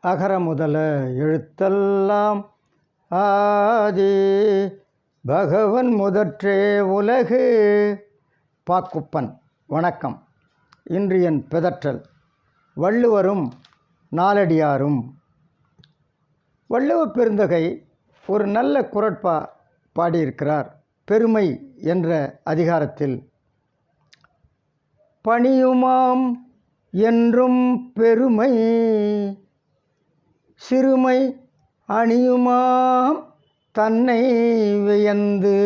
அகர முதல எழுத்தெல்லாம். ஆதி பகவன் முதற்றே உலகு. பாக்குப்பன் வணக்கம். இன்று என் பிதற்றல். வள்ளுவரும் நாலடியாரும். வள்ளுவ பெருந்தகை ஒரு நல்ல குரட்பா பாடியிருக்கிறார். பெருமை என்ற அதிகாரத்தில். பணியுமாம் என்றும் பெருமை. சிறுமை அணியுமாம் தன்னை வியந்து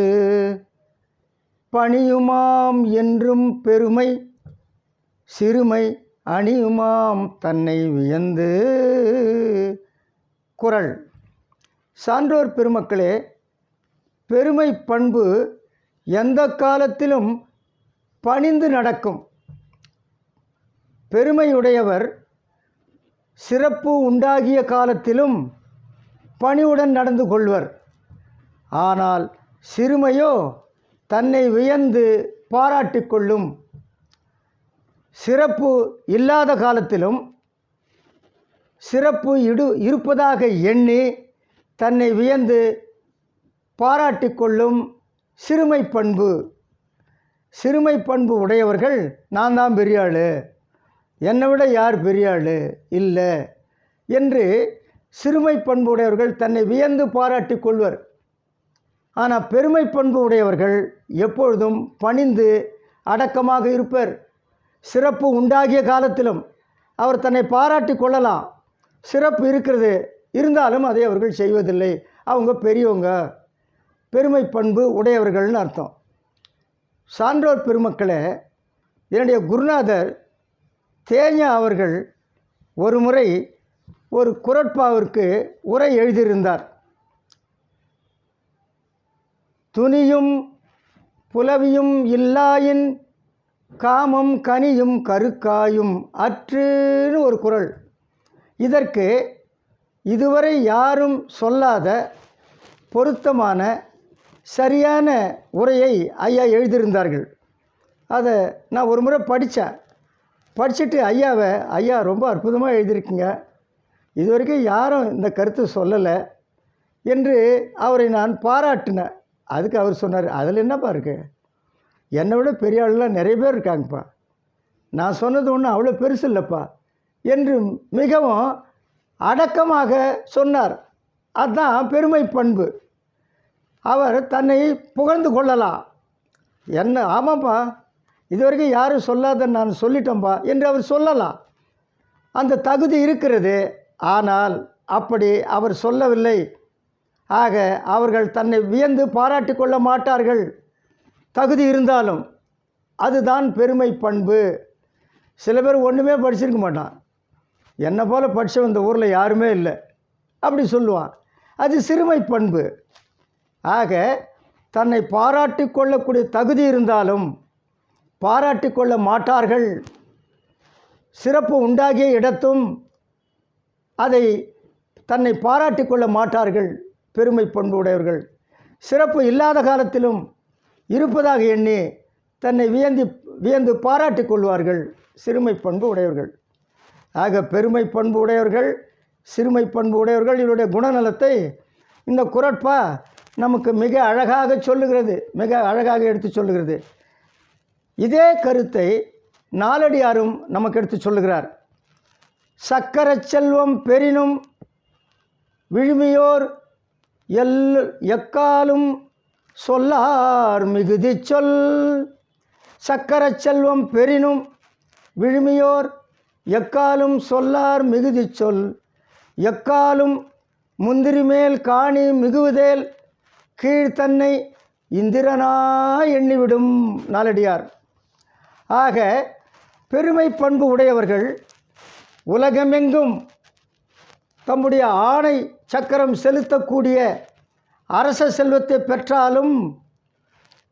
பணியுமாம் என்றும் பெருமை சிறுமை அணியுமாம் தன்னை வியந்து. குரல். சான்றோர் பெருமக்களே பெருமை பண்பு எந்த காலத்திலும் பணிந்து நடக்கும். பெருமையுடையவர் சிறப்பு உண்டாகிய காலத்திலும் பணிவுடன் நடந்து கொள்வர். ஆனால் சிறுமையோ தன்னை வியந்து பாராட்டிக் கொள்ளும் சிறப்பு இல்லாத காலத்திலும் சிறப்பு இடு இருப்பதாக எண்ணி தன்னை வியந்து பாராட்டிக்கொள்ளும் சிறுமை பண்பு. சிறுமை பண்பு உடையவர்கள் நான் தான் பெரிய ஆள் என்னை விட யார் பெரிய ஆள்? இல்லை. என்று சிறுமை பண்பு உடையவர்கள் தன்னை வியந்து பாராட்டி கொள்வர். ஆனால் பெருமை பண்பு உடையவர்கள் எப்பொழுதும் பணிந்து அடக்கமாக இருப்பர். சிறப்பு உண்டாகிய காலத்திலும் அவர் தன்னை பாராட்டி கொள்ளலாம். சிறப்பு இருக்கிறது. இருந்தாலும் அதை அவர்கள் செய்வதில்லை. அவங்க பெரியவங்க. பெருமை பண்பு உடையவர்கள்னு அர்த்தம். சான்றோர் பெருமக்களே என்னுடைய குருநாதர் தேஞ்சா அவர்கள் ஒரு முறை ஒரு குரட்பாவிற்கு உரை எழுதியிருந்தார். துணியும் புலவியும் இல்லாயின் காமம் கனியும் கருக்காயும் அற்றுன்னு ஒரு குறள் இதற்கு இதுவரை யாரும் சொல்லாத பொருத்தமான சரியான உரையை ஐயா எழுதியிருந்தார்கள். அதை நான் ஒரு முறை படித்தேன். படிச்சுட்டு ஐயாவை ஐயா ரொம்ப அற்புதமாக எழுதியிருக்கீங்க. இது வரைக்கும் யாரும் இந்த கருத்து சொல்லலை என்று அவரை நான் பாராட்டினேன். அதுக்கு அவர் சொன்னார் அதில் என்னப்பா இருக்குது என்னை விட பெரிய ஆளுலாம் நிறைய பேர் இருக்காங்கப்பா. நான் சொன்னது ஒன்றும் அவ்வளோ பெருசு இல்லைப்பா என்று மிகவும் அடக்கமாக சொன்னார். அதுதான் பெருமை பண்பு. அவர் தன்னை புகழ்ந்து கொள்ளலாம். என்ன ஆமாப்பா. இது வரைக்கும் யாரும் சொல்லாத நான் சொல்லிட்டேன்ப்பா என்று அவர் சொல்லலாம். அந்த தகுதி இருக்கிறது. ஆனால் அப்படி அவர் சொல்லவில்லை. ஆக அவர்கள் தன்னை வியந்து பாராட்டி கொள்ள மாட்டார்கள். தகுதி இருந்தாலும் அதுதான் பெருமை பண்பு. சில பேர் ஒன்றுமே படிச்சிருக்க மாட்டான். என்னை போல் படித்தவன் இந்த ஊரில் யாருமே இல்லை. அப்படி சொல்லுவான். அது சிறுமை பண்பு. ஆக தன்னை பாராட்டி கொள்ளக்கூடிய தகுதி இருந்தாலும் பாராட்டி கொள்ள மாட்டார்கள். சிறப்பு உண்டாகிய இடத்தும் அதை தன்னை பாராட்டி கொள்ள மாட்டார்கள் பெருமை பண்பு உடையவர்கள் சிறப்பு இல்லாத காலத்திலும் இருப்பதாக எண்ணி தன்னை வியந்தி வியந்து பாராட்டி கொள்வார்கள் சிறுமை பண்பு உடையவர்கள் ஆக பெருமை பண்பு உடையவர்கள் சிறுமை பண்பு உடையவர்கள் இவருடைய குணநலத்தை இந்த குரட்பா நமக்கு மிக அழகாக சொல்லுகிறது மிக அழகாக எடுத்து சொல்லுகிறது. இதே கருத்தை நாலடியாரும் நமக்கு எடுத்து சொல்லுகிறார். சக்கர செல்வம் பெரினும் விழுமியோர் எல் எக்காலும் சொல்லார் மிகுதி சொல். சக்கர செல்வம் பெரினும் விழுமியோர் எக்காலும் சொல்லார் மிகுதி சொல். எக்காலும் முந்திரி மேல் காணி மிகுவதேல் கீழ்த்தன்னை இந்திரனா எண்ணிவிடும் நாலடியார். ஆக பெருமை பண்பு உடையவர்கள் உலகமெங்கும் தம்முடைய ஆணை சக்கரம் செலுத்தக்கூடிய அரச செல்வத்தை பெற்றாலும்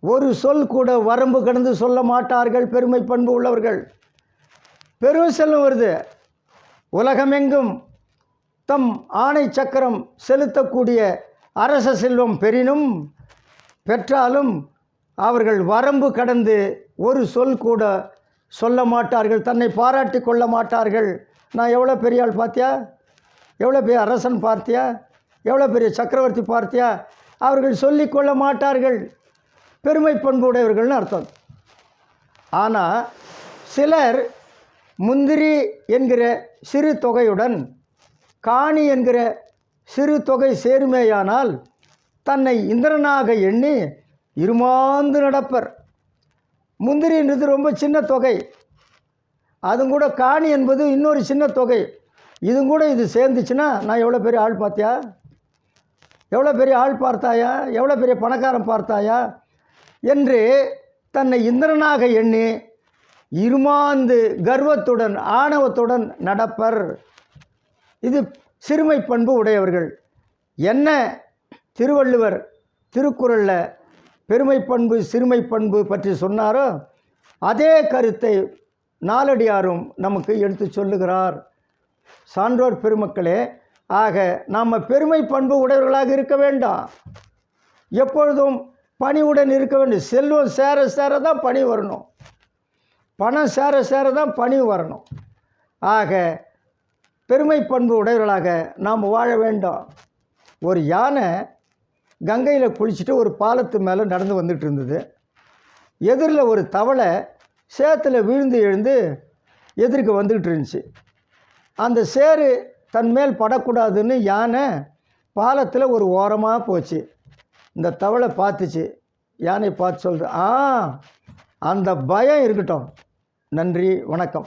ஒரு சொல் கூட வரம்பு கடந்து சொல்ல மாட்டார்கள் பெருமை பண்பு உள்ளவர்கள். பெரும் செல்வம் வருது. உலகமெங்கும் தம் ஆணை சக்கரம் செலுத்தக்கூடிய அரச செல்வம் பெறினும் பெற்றாலும் அவர்கள் வரம்பு கடந்து ஒரு சொல் கூட சொல்ல மாட்டார்கள் தன்னை பாராட்டி கொள்ள மாட்டார்கள். நான் எவ்வளோ பெரிய ஆள் பார்த்தியா? எவ்வளோ பெரிய அரசன் பார்த்தியா? எவ்வளோ பெரிய சக்கரவர்த்தி பார்த்தியா? அவர்கள் சொல்லிக்கொள்ள மாட்டார்கள். பெருமை பண்புடையவர்கள்னு அர்த்தம். ஆனால் சிலர் முந்திரி என்கிற சிறு தொகையுடன் காணி என்கிற சிறு தொகை சேருமேயானால் தன்னை இந்திரனாக எண்ணி இருமாந்து நடப்பர். முந்திரின்றது ரொம்ப சின்ன தொகை. அதுவும் கூட காணி என்பது இன்னொரு சின்ன தொகை. இதுவும் கூட இது சேர்ந்துச்சுன்னா நான் எவ்வளோ பெரிய ஆள் பார்த்தியா? எவ்வளோ பெரிய ஆள் பார்த்தாயா? எவ்வளோ பெரிய பணக்காரன் பார்த்தாயா? என்று தன்னை இந்திரனாக எண்ணி இருமாந்து கர்வத்துடன் ஆணவத்துடன் நடப்பர். இது சிறுமை பண்பு உடையவர்கள். என்ன? திருவள்ளுவர் திருக்குறளில் பெருமை பண்பு சிறுமை பண்பு பற்றி சொன்னாரோ அதே கருத்தை நாலடியாரும் நமக்கு எடுத்து சொல்லுகிறார். சான்றோர் பெருமக்களே ஆக நாம் பெருமை பண்பு உடையவர்களாக இருக்க வேண்டாம். எப்பொழுதும் பணிவுடன் இருக்க வேண்டும். செல்வம் சேர சேர தான் பணி வரணும். பணம் சேர சேர தான் பணி வரணும். ஆக பெருமை பண்பு உடையவர்களாக நாம் வாழ வேண்டும். ஒரு யானை கங்கையில் குளிச்சுட்டு ஒரு பாலத்து மேலே நடந்து வந்துட்டு இருந்தது. எதிரில் ஒரு தவளை சேத்துல விழுந்து எழுந்து எதிர்க்கு வந்துக்கிட்டு இருந்துச்சு. அந்த சேரு தன் மேல் படக்கூடாதுன்னு யானை பாலத்தில் ஒரு ஓரமாக போச்சு. இந்த தவளை பார்த்துச்சு. யானை பார்த்து சொல்லுது ஆ அந்த பயம் இருக்கட்டும். நன்றி வணக்கம்.